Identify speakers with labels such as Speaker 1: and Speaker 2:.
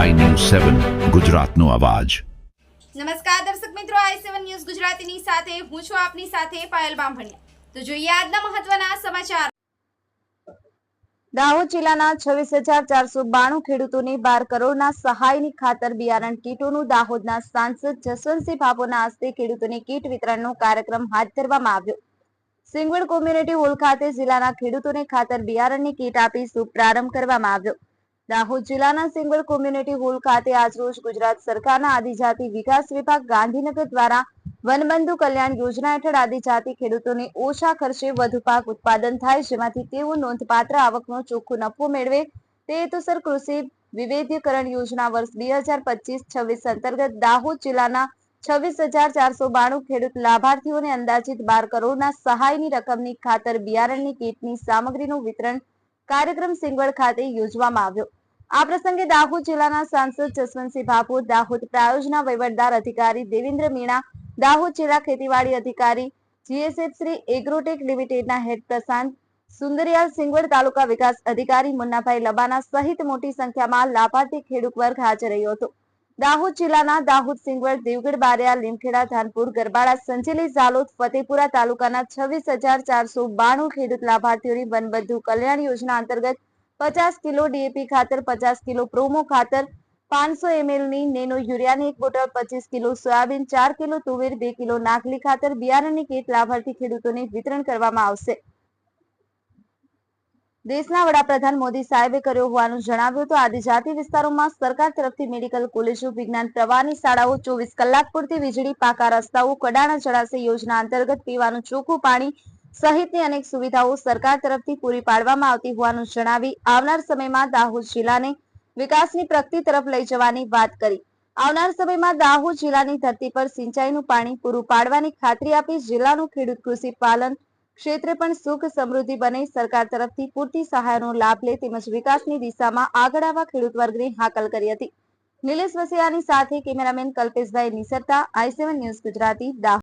Speaker 1: સેવન ગુજરાતનો અવાજ.
Speaker 2: નમસ્કાર દર્શક મિત્રો આઈ સેવન ન્યૂઝ ગુજરાતીની સાથે હું છું આપની સાથે પાયલ બામભણિયા. તો જોઈએ આજના મહત્વના સમાચાર.
Speaker 3: દાહોદ જિલ્લાના છવ્વીસ હજાર ચારસો બાણું ખેડૂતોને બાર કરોડના સહાયની ખાતર બિયારણ કીટોનું દાહોદના સાંસદ જસવંતસિંહ ભાભોરના હસ્તે ખેડૂતોને કીટ વિતરણનો કાર્યક્રમ હાથ ધરવામાં આવ્યો. સિંગવડ કોમ્યુનિટી હોલ ખાતે જિલ્લાના ખેડૂતોને ખાતર બિયારણની કીટ આપી શુભ પ્રારંભ કરવામાં આવ્યો. દાહોદ જિલ્લાના સિંગલ કોમ્યુનિટી હોલ ખાતે આજરોજ ગુજરાત સરકારના આદિજાતિ વિકાસ વિભાગ ગાંધીનગર દ્વારા વનબંધુ કલ્યાણ યોજના હેઠળ આદિજાતિ ખેડૂતોને ઓછા ખર્ચે વધુ પાક ઉત્પાદન થાય જેમાંથી તેઓ નોંધપાત્ર આવકનો ચોખ્ખો નફો મેળવે. તે હેતુસર કૃષિ વિવિધીકરણ યોજના વર્ષ બે હજાર પચીસ છવ્વીસ અંતર્ગત દાહોદ જિલ્લાના છવ્વીસ હજાર ચારસો બાણું ખેડૂત લાભાર્થીઓને અંદાજિત બાર કરોડના સહાયની રકમની ખાતર બિયારણની કીટની સામગ્રીનું વિતરણ કાર્યક્રમ સિંગવડ ખાતે યોજવામાં આવ્યો. આ પ્રસંગે દાહોદ જિલ્લાના સાંસદ જસવંતસિંહ ભાભોર દાહોદ પ્રાયોજના વહીવટદાર અધિકારી દેવેન્દ્ર મીણા, દાહોદ જિલ્લા ખેતીવાડી અધિકારી જીએસએફ શ્રી એગ્રોટેક લિમિટેડના હેડ પ્રશાંત, સુંદરિયાલ સિંગવડ તાલુકા વિકાસ અધિકારી મુન્નાભાઈ લબાના સહિત મોટી સંખ્યામાં લાભાર્થી ખેડૂત વર્ગ હાજર રહ્યો હતો. દાહોદ જિલ્લાના દાહોદ સિંગવડ, દેવગઢ, બારિયા, લીમખેડા, ધાનપુર, ગરબાડા, સંજેલી, ઝાલોદ, ફતેપુરા તાલુકાના છવ્વીસ હજાર ચારસો બાણું ખેડૂત લાભાર્થીઓની વનબંધુ કલ્યાણ યોજના અંતર્ગત પચાસ કિલો ડીએપી ખાતર, પચાસ કિલો પ્રોમો ખાતર, પાંચસો એમએલની નેનો યુરિયાની એક બોટલ, પચીસ કિલો સોયાબીન, ચાર કિલો તુવેર, બે કિલો નાગલી ખાતર, બિયારણની કીટ લાભાર્થી ખેડૂતોને વિતરણ કરવામાં આવશે. દેશના વડાપ્રધાન મોદી સાહેબે કર્યો હોવાનું જણાવ્યું તો આદિજાતિ વિસ્તારોમાં સરકાર તરફથી મેડિકલ કોલેજો, વિજ્ઞાન પ્રવાહની શાળાઓ, ચોવીસ કલાક પૂરતી વીજળી, પાકા રસ્તાઓ, કડાણા, જળાશય યોજના અંતર્ગત પીવાનું ચોખ્ખું પાણી સહિતની અનેક સુવિધાઓ સરકાર તરફથી પૂરી પાડવામાં આવતી હોવાનું જણાવી આવનાર સમયમાં દાહોદ જિલ્લાને વિકાસની પ્રગતિ તરફ લઈ જવાની વાત કરી. આવનાર સમયમાં દાહોદ જિલ્લાની ધરતી પર સિંચાઈનું પાણી પૂરું પાડવાની ખાતરી આપી જિલ્લાનું ખેડૂત કૃષિ પાલન ક્ષેત્રે પણ સુખ સમૃદ્ધિ બને સરકાર તરફથી પૂરતી સહાયનો લાભ લે તેમજ વિકાસની દિશામાં આગળ આવવા ખેડૂત વર્ગની હાકલ કરી હતી. નિલેશ વસિયાની સાથે કેમેરામેન કલ્પેશભાઈ નિસરતા, આઈ ન્યૂઝ ગુજરાતી, દાહોદ.